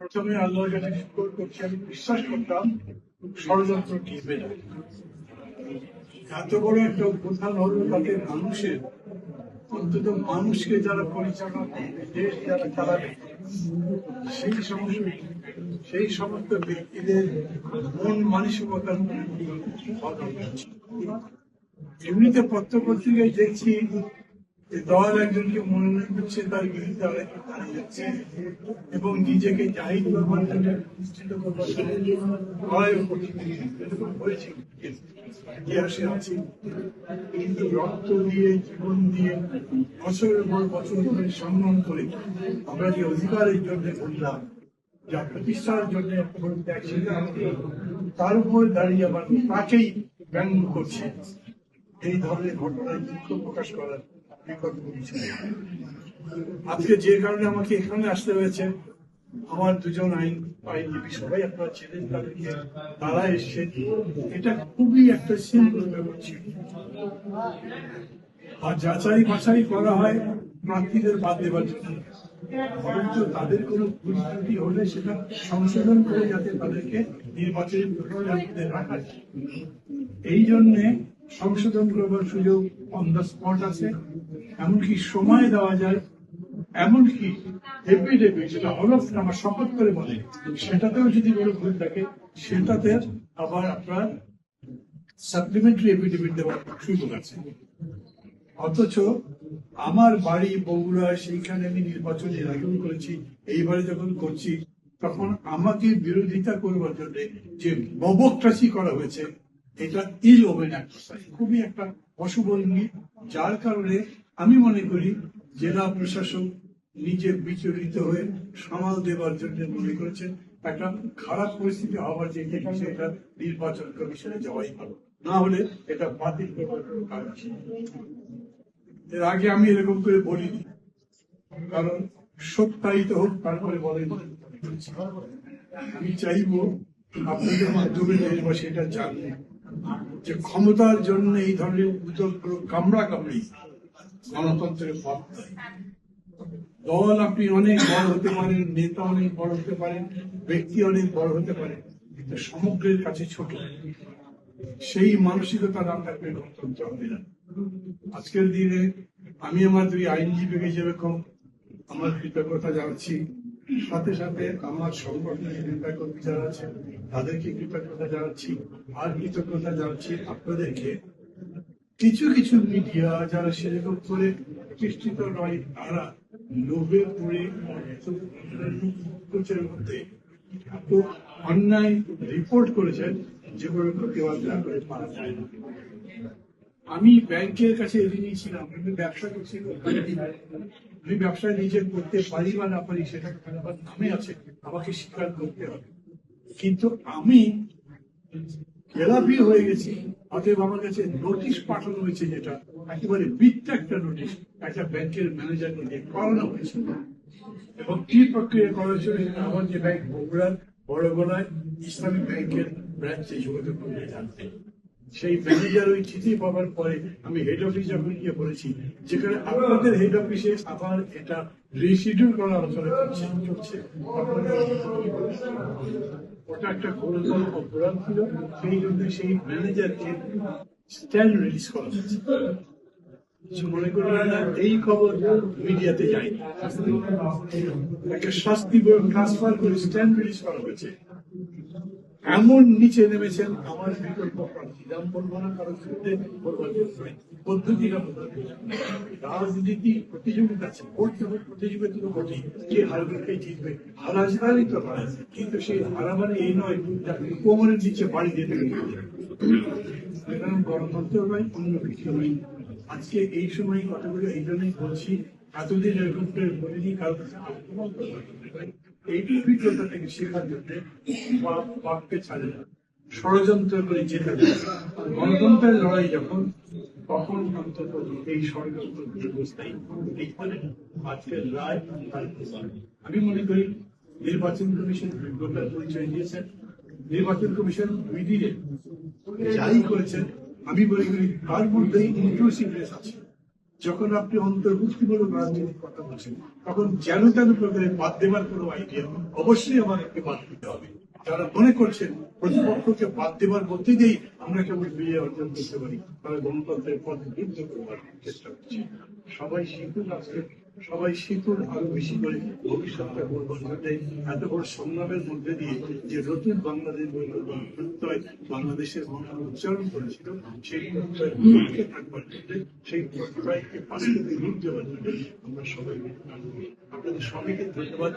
প্রথমে শুকর করছি, আমি বিশ্বাস করতাম ষড়যন্ত্র না এত বড় একটা মানুষের, অন্তত মানুষকে যারা পরিচালনা দেশ যারা চালাবে, সেই সমস্ত সেই সমস্ত ব্যক্তিদের মন মানসিকতার এমনিতে পত্র পত্রিকায় দেখছি দল একজনকে মনোনয়ন দিচ্ছে তার বিরুদ্ধে আরেকজন দাঁড়িয়ে যাচ্ছে এবং নিজেকে জন্য প্রতিষ্ঠিত করবার করছে ইতিহাসে আছে কিন্তু রক্ত দিয়ে, জীবন দিয়ে বছরের পর বছর ধরে সম্মান করে আমরা যে অধিকারের জন্য বললাম, যা প্রতিষ্ঠার জন্য ত্যাগ তার উপরে দাঁড়িয়ে আবার তাকেই ব্যঙ্গ করছে এই ধরনের ঘটনায় দুঃখ প্রকাশ করার। আজকে যে কারণে আমাকে এখানে আসতে হয়েছে, আমার দুজন আইন আইনজীবী সবাই আপনারা ছিলেন তাদেরকে, তারা এসছেন। এটা খুবই একটা সিম্পল ব্যাপার ছিল। আর যাচাই বাছাই করা হয় প্রার্থীদের বাদ দেওয়ার জন্য। তাদের কোনো ভুল ত্রুটি হলে সেটা সংশোধন করে যাতে তাদেরকে নির্বাচনী প্রক্রিয়ার মধ্যে এই জন্যে সংশোধন করবার সুযোগ অন দ্য স্পট আছে। এমনকি সময় দেওয়া যায়, এমনকি এফিডেভিট যেটা হলফ আমার শপথ করে বলে, সেটাতেও যদি কোনো ভুল থাকে, সেটাতে আবার আপনার সাপ্লিমেন্টারি এফিডেভিট দেওয়ার সুযোগ আছে অথচ আমার বাড়ি বগুড়া, সেইখানে আমি নির্বাচন আগেও করেছি, এইবারে যখন করছি, তখন আমাকে বিরোধিতা করবার জন্য যে ববক্রাসি করা হয়েছে, এটা ইল এক্সারসাইজ খুবই একটা অশুভ ইঙ্গিত যার কারণে আমি মনে করি জেলা প্রশাসক নিজে বিচলিত হয়ে সামাল দেবার জন্য মনে করেছেন একটা খারাপ পরিস্থিতি হওয়ার যে এটা নির্বাচন কমিশনে যাওয়াই ভালো। না হলে এটা বাতিল করবার এর আগে আমি এরকম করে বলিনি, কারণ সত্যায়িত হোক, তারপরে বলেন। আমি চাইব আপনাদের মাধ্যমে এটা জানবে যে ক্ষমতার জন্য এই ধরনের কামড়া কামড়ি গণতন্ত্রের পথ দল আপনি অনেক বড় হতে পারেন, নেতা অনেক বড় হতে পারেন, ব্যক্তি অনেক বড় হতে পারেন, কিন্তু সমগ্রের কাছে ছোট। সেই মানসিকতা না থাকলে গণতন্ত্র হবে না। আজকের দিনে আমি আমার দুই আইনজীবীকে যেরকম আমার কৃতজ্ঞতা জানাচ্ছি। সাথে সাথে আমার সংগঠনের নেতা কর্মী যারা আছে তাদেরকে কৃতজ্ঞতা জানাচ্ছি। আর কৃতজ্ঞতা জানাচ্ছি আপনাদেরকে কিছু কিছু মিডিয়া যারা সেরকম করে প্রতিষ্ঠিত নয়, তারা লোভে পড়ে অর্থের মধ্যে অন্যায় রিপোর্ট করেছেন যেগুলো করে যায়। না আমি ব্যাংকের কাছে ঋণী ছিলাম, আমি ব্যবসা করছি আমি ব্যবসা নিজে করতে পারি বা না পারি সেটা আমার নামে আছে, আমাকে স্বীকার করতে হবে। কিন্তু আমি খেলাপি হয়ে গেছি। অতএব আমার কাছে নোটিশ পাঠানো হয়েছে যেটা একেবারে মিথ্যা একটা নোটিশ একটা ব্যাংকের ম্যানেজারকে দিয়ে করানো হয়েছে। এবং কি প্রক্রিয়া করা হয়েছিল আমার যে ব্যাংক বগুড়ার বড় গলায় ইসলামী ব্যাংকের ব্রাঞ্চে যোগাযোগ করতে জানতে। সেই ম্যানেজার ওই চিঠি পাওয়ার পরে আমি হেড অফিস যখন গিয়ে বলেছি, যেখানে আপনাদের হেড অফিসে আবার এটা রিশিডিউল করার আলোচনা করছে চলছে? ওটা একটা গুরুতর অপরাধ ছিল, সেই জন্য সেই ম্যানেজারকে স্ট্যান্ড রিলিজ করা হয়েছে। মনে না, এই খবর মিডিয়াতে যায়নি। একটা শাস্তি ট্রান্সফার করে স্ট্যান্ড রিলিজ করা হয়েছে। এমন নিচে নেমেছেন আমার বিকল্প প্রার্থী। না কারণ শুনতে বলবার জন্য নয়। পদ্ধতিটা রাজনীতি প্রতিযোগিতা আছে করতে হবে প্রতিযোগিতা তো বটেই কে হারবে, কে জিতবে হারাজগারই তো কিন্তু সেই হারা এই নয় কোমরের নিচে বাড়ি দিতে গণতন্ত্র নয়, অন্য কিছু নয়। আজকে এই সময় কথাগুলো এই জন্যই বলছি, এতদিন এরকম বলিনি, কারণ অভিজ্ঞতা থেকে শেখার জন্য ছাড়ে না। ষড়যন্ত্র করে গণতন্ত্রের লড়াই যখন, তখন অন্তত এই ষড়যন্ত্র ব্যবস্থায় এইখানে আজকের রায় আমি মনে করি নির্বাচন কমিশন যোগ্যতার পরিচয় দিয়েছেন নির্বাচন কমিশন দুই দিনে যাই করেছেন আমি মনে করি তার মধ্যেই ইনক্লুসিভনেস আছে। যখন আপনি অন্তর্ভুক্তিমূলক রাজনীতির কথা বলছেন, তখন যেন তেন প্রকারে বাদ দেবার কোনো আইডিয়া অবশ্যই আমাদেরকে বাদ দিতে হবে। যারা মনে করছেন প্রতিপক্ষকে বাদ দেবার মধ্যে দিয়েই আমরা কেবল বিজয় অর্জন করতে পারি, তারা গণতন্ত্রের পথ বিরুদ্ধ করবার চেষ্টা করছি। সবাই শিখুন আজকে। সবাই শিখুন আরও বেশি করে ভবিষ্যৎটা করবার জন্য এত বড় সংগ্রামের মধ্যে দিয়ে যে নতুন বাংলাদেশ প্রত্যয় বাংলাদেশের মানুষ উচ্চারণ করেছিল, সেই প্রত্যয়কে থাকবার সেই প্রত্যয়কে পাশে আমরা সবাই আপনাদের সবাইকে ধন্যবাদ।